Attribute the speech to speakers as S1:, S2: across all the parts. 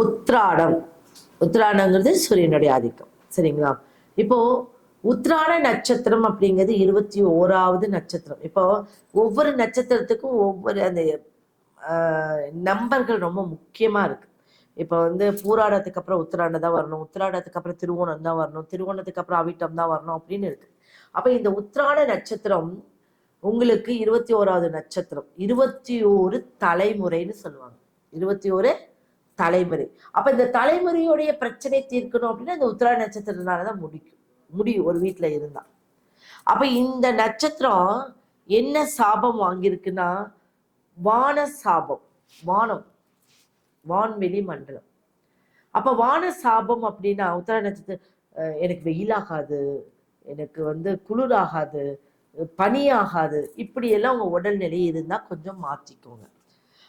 S1: உத்ராடம். உத்ராடங்கிறது சூரியனுடைய ஆதிக்கம். சரிங்களா? இப்போ உத்ராட நட்சத்திரம் அப்படிங்கிறது இருபத்தி ஓராவது நட்சத்திரம். இப்போ ஒவ்வொரு நட்சத்திரத்துக்கும் ஒவ்வொரு அந்த நம்பர்கள் ரொம்ப முக்கியமா இருக்கு. இப்போ வந்து பூராடத்துக்கு அப்புறம் உத்திராடம் தான் வரணும் உத்திராடத்துக்கு அப்புறம் திருவோணம் தான் வரணும் திருவோணத்துக்கு அப்புறம் அவிட்டம் தான் வரணும் அப்படின்னு இருக்கு. அப்போ இந்த உத்திராட நட்சத்திரம் உங்களுக்கு இருபத்தி ஓராவது நட்சத்திரம் இருபத்தி ஓரு தலைமுறைன்னு சொல்லுவாங்க. இருபத்தி ஓரு தலைமுறை. அப்போ இந்த தலைமுறையுடைய பிரச்சனை தீர்க்கணும் அப்படின்னா இந்த உத்தரா நட்சத்திரத்தினால தான் முடிக்கும். முடியும். ஒரு வீட்டில் இருந்தால் அப்போ இந்த நட்சத்திரம் என்ன சாபம் வாங்கியிருக்குன்னா வான சாபம் வானம். வான்வெளி மண்டலம். அப்போ வான சாபம் அப்படின்னா உத்தர நட்சத்திரம் எனக்கு வெயிலாகாது எனக்கு வந்து குளிராகாது பனியாகாது இப்படியெல்லாம் உங்கள் உடல்நிலை இருந்தால் கொஞ்சம் மாற்றிக்கோங்க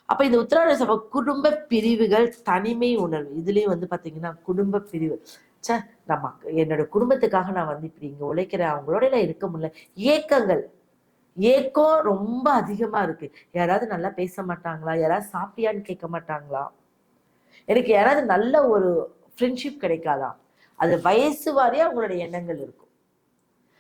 S1: அப்ப இந்த உத்திராட சபை குடும்ப பிரிவுகள் தனிமை உணர்வு. இதுலயும் வந்து பாத்தீங்கன்னா குடும்ப பிரிவு. சே நம்ம என்னோட குடும்பத்துக்காக நான் வந்து இப்படி இங்க உழைக்கிறேன். அவங்களோட நான் இருக்க முடியல. ஏக்கங்கள். ஏக்கம் ரொம்ப அதிகமா இருக்கு. யாராவது நல்லா பேச மாட்டாங்களா? யாராவது சாப்பிட்டியான்னு கேட்க மாட்டாங்களா? எனக்கு யாராவது நல்ல ஒரு ஃப்ரெண்ட்ஷிப் கிடைக்காதா? அது வயசு வாரியே அவங்களுடைய எண்ணங்கள் இருக்கும்.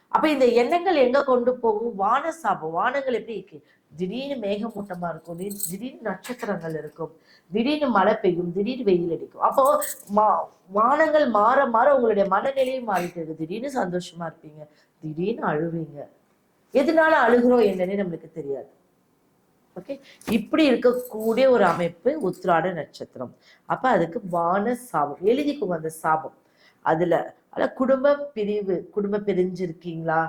S1: அப்ப இந்த எண்ணங்கள் எங்க கொண்டு போகும்? வான சாபம் வானங்கள் எப்படி இருக்கு? திடீர்னு மேகமூட்டமா இருக்கும். திடீர்னு நட்சத்திரங்கள் இருக்கும். திடீர்னு மழை பெய்யும். திடீர்னு வெயில் அடிக்கும். அப்போ மா வானங்கள் மாற மாற உங்களுடைய மனநிலையும் மாறிட்டு இருக்கு. திடீர்னு சந்தோஷமா இருப்பீங்க. திடீர்னு அழுவீங்க. எதனால அழுகிறோம் என்னன்னு நம்மளுக்கு தெரியாது. ஓகே இப்படி இருக்கக்கூடிய ஒரு அமைப்பு உத்ராட நட்சத்திரம். அப்ப அதுக்கு வான சாபம் எழுதிக்கோங்க அந்த சாபம். அதுல ஆனால் குடும்ப பிரிவு குடும்ப பிரிஞ்சிருக்கீங்களா?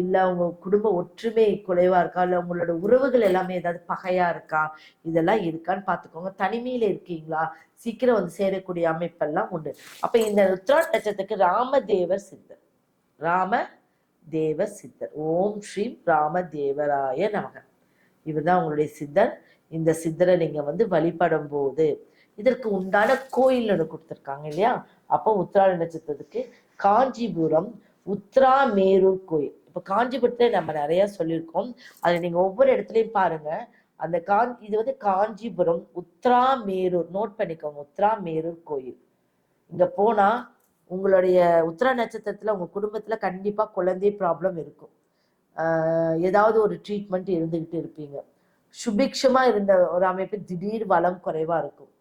S1: இல்லை உங்க குடும்ப ஒற்றுமை குறைவா இருக்கா? இல்லை உங்களோட உறவுகள் எல்லாமே ஏதாவது பகையா இருக்கா? இதெல்லாம் இருக்கான்னு பார்த்துக்கோங்க தனிமையில இருக்கீங்களா? சீக்கிரம் வந்து சேரக்கூடிய அமைப்பெல்லாம் உண்டு. அப்போ இந்த உத்திராட நட்சத்திரத்துக்கு ராமதேவர் சித்தர். ராம தேவ சித்தர். ஓம் ஸ்ரீம் ராம தேவராய நமகன் இவர் தான் உங்களுடைய சித்தர். இந்த சித்தரை நீங்கள் வந்து வழிபடும் போது இதற்கு உண்டான கோயில் கொடுத்துருக்காங்க இல்லையா? அப்போ உத்திராட நட்சத்திரத்துக்கு காஞ்சிபுரம் உத்ராமேரூர் கோயில். இப்போ காஞ்சிபுரத்தை நம்ம நிறைய சொல்லியிருக்கோம். அதை நீங்கள் ஒவ்வொரு இடத்துலையும் பாருங்க. அந்த காஞ்சி இது வந்து காஞ்சிபுரம் உத்ராமேரூர் நோட் பண்ணிக்கோங்க உத்ராமேரூர் கோயில். இங்கே போனால் உங்களுடைய உத்திரா நட்சத்திரத்தில் உங்கள் குடும்பத்தில் கண்டிப்பாக குழந்தை ப்ராப்ளம் இருக்கும். ஏதாவது ஒரு ட்ரீட்மெண்ட் இருந்துக்கிட்டு இருப்பீங்க. சுபிக்ஷமாக இருந்த ஒரு அமைப்பு திடீர் வளம் குறைவாக இருக்கும்.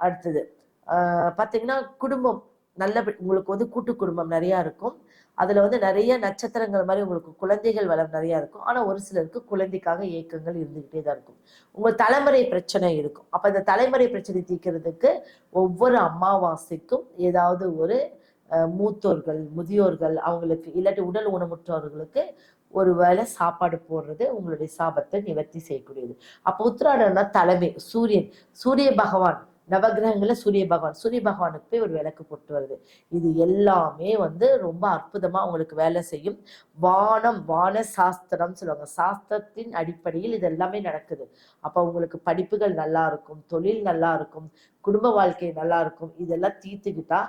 S1: அடுத்தது. ஆஹ் பாத்தீங்கன்னா குடும்பம். நல்ல உங்களுக்கு வந்து கூட்டு குடும்பம் நிறைய இருக்கும். அதுல வந்து நிறைய நட்சத்திரங்கள் மாதிரி உங்களுக்கு குழந்தைகள் வளம் நிறைய இருக்கும். ஆனா ஒரு சிலருக்கு குழந்தைக்காக ஏக்கங்கள் இருந்துக்கிட்டே தான் இருக்கும். உங்க தலைமுறை பிரச்சனை இருக்கும். அப்ப இந்த தலைமுறை பிரச்சனை தீர்க்கிறதுக்கு ஒவ்வொரு அமாவாசைக்கும் ஏதாவது ஒரு அஹ், மூத்தோர்கள் முதியோர்கள் அவங்களுக்கு இல்லாட்டி உடல் ஊனமுற்றவர்களுக்கு ஒரு வேளை சாப்பாடு போடுறது உங்களுடைய சாபத்தை நிவர்த்தி செய்யக்கூடியது. அப்போ உத்திராடம்னா தலைமை சூரியன். சூரிய பகவான். நவகிரகங்களில் சூரிய பகவான் சூரிய பகவானுக்கு போய் ஒரு விளக்கு போட்டு வருது. இது எல்லாமே வந்து ரொம்ப அற்புதமாக உங்களுக்கு வேலை செய்யும். வானம் வான சாஸ்திரம் சொல்லுவாங்க. சாஸ்திரத்தின் அடிப்படையில் இது எல்லாமே நடக்குது. அப்போ உங்களுக்கு படிப்புகள் நல்லா இருக்கும் தொழில் நல்லா இருக்கும் குடும்ப வாழ்க்கை நல்லா இருக்கும். இதெல்லாம் தீர்த்துக்கிட்டா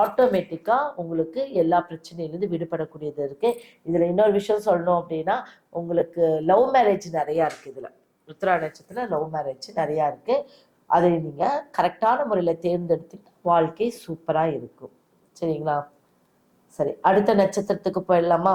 S1: ஆட்டோமேட்டிக்காக உங்களுக்கு எல்லா பிரச்சனையிலிருந்து விடுபடக்கூடியது இருக்குது இதில் இன்னொரு விஷயம் சொல்லணும் அப்படின்னா உங்களுக்கு லவ் மேரேஜ் நிறையா இருக்குது இதில். உத்திரா நட்சத்திரத்துல லவ் மேரேஜ் நிறையா இருக்குது அதை நீங்கள் கரெக்டான முறையில் தேர்ந்தெடுத்துட்டு வாழ்க்கை சூப்பராக இருக்கும். சரிங்களா? சரி அடுத்த நட்சத்திரத்துக்கு போயிடலாமா?